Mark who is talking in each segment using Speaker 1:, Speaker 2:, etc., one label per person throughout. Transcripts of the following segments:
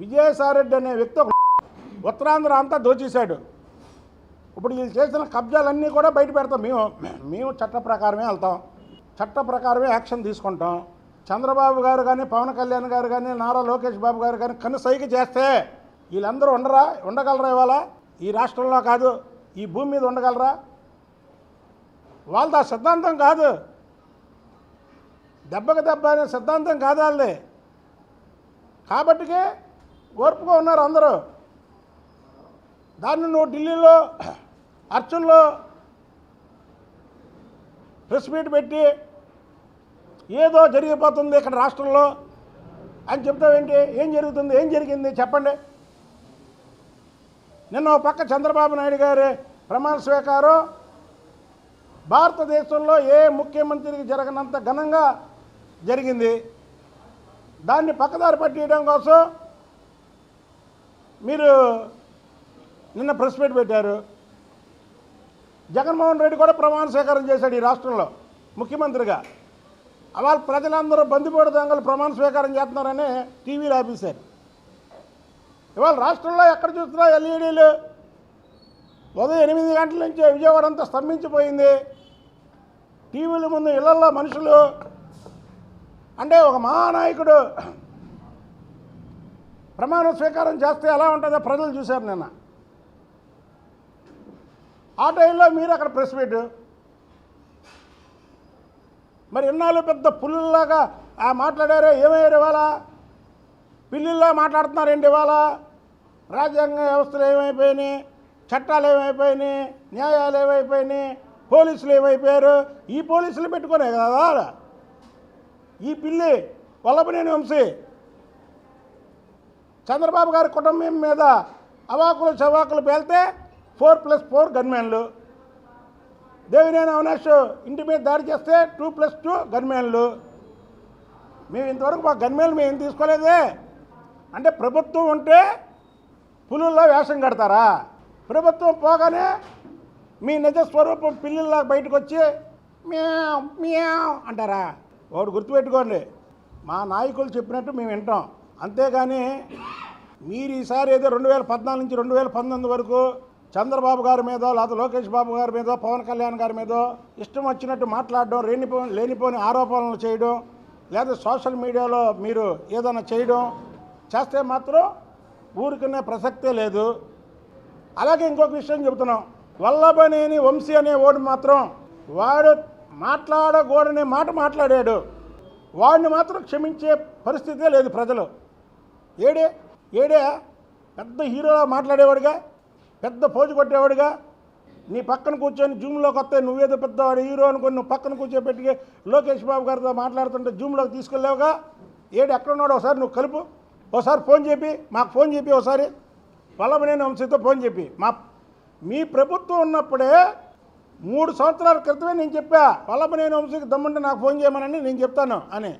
Speaker 1: విజయసాయిరెడ్డి అనే వ్యక్తి ఒక ఉత్తరాంధ్ర అంతా దోచేశాడు. ఇప్పుడు వీళ్ళు చేసిన కబ్జాలన్నీ కూడా బయట పెడతాం. మేము మేము చట్ట ప్రకారమే వెళ్తాం. చట్ట ప్రకారమే యాక్షన్ తీసుకుంటాం. చంద్రబాబు గారు కానీ పవన్ కళ్యాణ్ గారు కానీ నారా లోకేష్ బాబు గారు కానీ కన్ను సైకి చేస్తే వీళ్ళందరూ ఉండరా? ఉండగలరా ఇవాళ? ఈ రాష్ట్రంలో కాదు ఈ భూమి మీద ఉండగలరా? వాళ్ళది ఆ సిద్ధాంతం కాదు. దెబ్బకి దెబ్బ అనే సిద్ధాంతం కాదు వాళ్ళది. కాబట్టికే ఓర్పుగా ఉన్నారు అందరూ. దాన్ని నువ్వు ఢిల్లీలో అర్చుల్లో ప్రెస్ మీట్ పెట్టి ఏదో జరిగిపోతుంది ఇక్కడ రాష్ట్రంలో అని చెప్తావేంటి ఏం జరుగుతుంది? ఏం జరిగింది? చెప్పండి. నిన్న పక్క చంద్రబాబు నాయుడు గారి ప్రమాణ స్వీకారం భారతదేశంలో ఏ ముఖ్యమంత్రికి జరగనంత ఘనంగా జరిగింది. దాన్ని పక్కదారి పట్టియడం కోసం మీరు నిన్న ప్రెస్ మీట్ పెట్టారు. జగన్మోహన్ రెడ్డి కూడా ప్రమాణ స్వీకారం చేశాడు ఈ రాష్ట్రంలో ముఖ్యమంత్రిగా. అలా ప్రజలందరూ బందిపోటు దొంగలు ప్రమాణ స్వీకారం చేస్తున్నారని టీవీలు ఆపేశారు. ఇవాళ రాష్ట్రంలో ఎక్కడ చూస్తున్నా ఎల్ఈడీలు? ఉదయం ఎనిమిది గంటల నుంచి విజయవాడ అంతా స్తంభించిపోయింది. టీవీల ముందు ఇళ్ళలో మనుషులు. అంటే ఒక మహానాయకుడు ప్రమాణ స్వీకారం చేస్తే ఎలా ఉంటుందో ప్రజలు చూశారు నిన్న. ఆ టైంలో మీరు అక్కడ ప్రెస్ మీట్. మరి ఇన్నాళ్ళు పెద్ద పుల్లులాగా ఆ మాట్లాడారే ఏమయ్యారు ఇవాళ? పిల్లిల్లా మాట్లాడుతున్నారేంటి ఇవాళ? రాజ్యాంగ వ్యవస్థలు ఏమైపోయినాయి? చట్టాలు ఏమైపోయినాయి? న్యాయాలు ఏమైపోయినాయి? పోలీసులు ఏమైపోయారు? ఈ పోలీసులు పెట్టుకునే కదా ఈ పిల్లి వల్లభనేని వంశీ చంద్రబాబు గారి కుటుంబం మీద అవాకులు చవాకులు పేలితే ఫోర్ ప్లస్ ఫోర్ గన్మెన్లు దేవినేని అవినాష్ ఇంటి మీద దాడి చేస్తే టూ ప్లస్ టూ గన్మెన్లు మేము ఇంతవరకు మా గన్మెన్లు మేము ఏం తీసుకోలేదే? అంటే ప్రభుత్వం ఉంటే పులుల్లో వేషం కడతారా? ప్రభుత్వం పోగానే మీ నిజ స్వరూపం పిల్లిల్లా బయటకు వచ్చి మ్యావ్ మ్యావ్ అంటారా? ఒకటి గుర్తుపెట్టుకోండి. మా నాయకులు చెప్పినట్టు మేము వింటాం. అంతేగాని మీరు ఈసారి ఏదో రెండు వేల పద్నాలుగు నుంచి రెండు వేల పంతొమ్మిది వరకు చంద్రబాబు గారి మీద లేకపోతే లోకేష్ బాబు గారి మీద పవన్ కళ్యాణ్ గారి మీద ఇష్టం వచ్చినట్టు మాట్లాడడం లేనిపో లేనిపోని ఆరోపణలు చేయడం లేదా సోషల్ మీడియాలో మీరు ఏదైనా చేయడం చేస్తే మాత్రం ఊరికనే ప్రసక్తే లేదు. అలాగే ఇంకొక విషయం చెబుతున్నాం. వల్లభనేని వంశీ అనే వాడు మాత్రం వాడు మాట్లాడకూడనే మాట మాట్లాడాడు. వాడిని మాత్రం క్షమించే పరిస్థితే లేదు ప్రజలు. ఏడే? ఏడే? పెద్ద హీరోలా మాట్లాడేవాడుగా? పెద్ద పోజు కొట్టేవాడుగా? నీ పక్కన కూర్చొని జూమ్లోకి వస్తే నువ్వేదో పెద్దవాడు హీరో అనుకుని నువ్వు పక్కన కూర్చోబెట్టి లోకేష్ బాబు గారితో మాట్లాడుతుంటే జూమ్లోకి తీసుకెళ్ళావుగా? ఏడు ఎక్కడున్నాడు ఒకసారి నువ్వు కలుపు. ఒకసారి ఫోన్ చెప్పి మాకు ఫోన్ చెప్పి ఒకసారి. వల్లభనేని వంశీతో ఫోన్ చెప్పి మా మీ ప్రభుత్వం ఉన్నప్పుడే మూడు సంవత్సరాల క్రితమే నేను చెప్పా వల్లభనేని వంశీకి దమ్ముంటే నాకు ఫోన్ చేయమనని నేను చెప్తాను అని.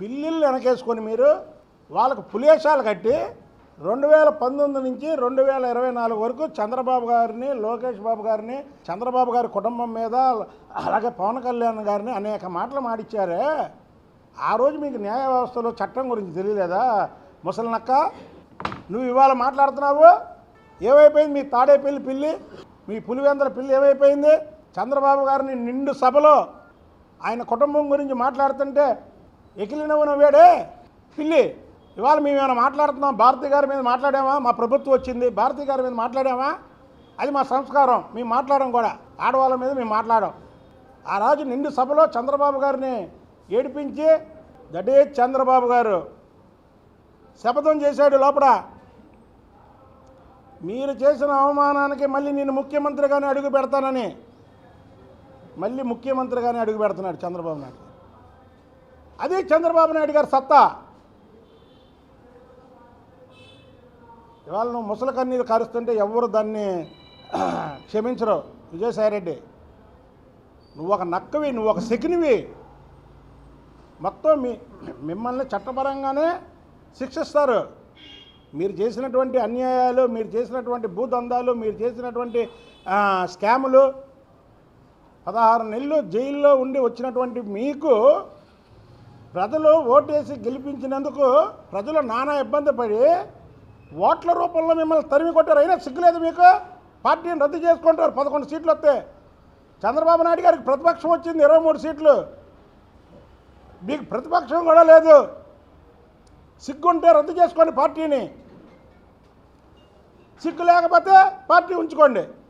Speaker 1: పిల్లిళ్ళు వెనకేసుకొని మీరు వాళ్ళకు పులేశాలు కట్టి రెండు వేల పంతొమ్మిది నుంచి రెండు వేల ఇరవై నాలుగు వరకు చంద్రబాబు గారిని లోకేష్ బాబు గారిని చంద్రబాబు గారి కుటుంబం మీద అలాగే పవన్ కళ్యాణ్ గారిని అనేక మాటలు మాడిచ్చారే ఆ రోజు మీకు న్యాయ వ్యవస్థలో చట్టం గురించి తెలియలేదా? ముసలినక్క నువ్వు ఇవాళ మాట్లాడుతున్నావు? ఏమైపోయింది? మీ తాడేపల్లి పిల్లి మీ పులివెందల పిల్లి ఏమైపోయింది? చంద్రబాబు గారిని నిండు సభలో ఆయన కుటుంబం గురించి మాట్లాడుతుంటే ఎకిలినవు వేడే పిల్లి ఇవాళ మేము ఏమైనా మాట్లాడుతున్నాం? భారతి గారి మీద మాట్లాడామా? మా ప్రభుత్వం వచ్చింది. భారతి గారి మీద మాట్లాడామా? అది మా సంస్కారం. మేము మాట్లాడడం కూడా. ఆడవాళ్ళ మీద మేము మాట్లాడడం. ఆ రోజు నిండు సభలో చంద్రబాబు గారిని ఏడిపించి దటే చంద్రబాబు గారు శపథం చేశాడు లోపల. మీరు చేసిన అవమానానికి మళ్ళీ నేను ముఖ్యమంత్రిగానే అడుగు పెడతానని. మళ్ళీ ముఖ్యమంత్రిగానే అడుగు పెడుతున్నాడు చంద్రబాబు నాయుడు అదే చంద్రబాబు నాయుడు గారి సత్తా. ఇవాళ నువ్వు ముసల కన్నీరు కారుస్తుంటే ఎవరు దాన్ని క్షమించరు. విజయసాయిరెడ్డి నువ్వు ఒక నక్కవి నువ్వు ఒక శకినివి మొత్తం మీ మిమ్మల్ని చట్టపరంగానే శిక్షిస్తారు. మీరు చేసినటువంటి అన్యాయాలు మీరు చేసినటువంటి భూదందాలు మీరు చేసినటువంటి స్కాములు పదహారు నెలలు జైల్లో ఉండి వచ్చినటువంటి మీకు ప్రజలు ఓటేసి గెలిపించినందుకు ప్రజలు నానా ఇబ్బంది పడి ఓట్ల రూపంలో మిమ్మల్ని తరిమి కొట్టారు. అయినా సిగ్గులేదు మీకు? పార్టీని రద్దు చేసుకుంటారు. పదకొండు సీట్లు వస్తే. చంద్రబాబు నాయుడు గారికి ప్రతిపక్షం వచ్చింది ఇరవై మూడు సీట్లు. మీకు ప్రతిపక్షం కూడా లేదు. సిగ్గుంటే రద్దు చేసుకోండి పార్టీని. సిగ్గు లేకపోతే పార్టీ ఉంచుకోండి.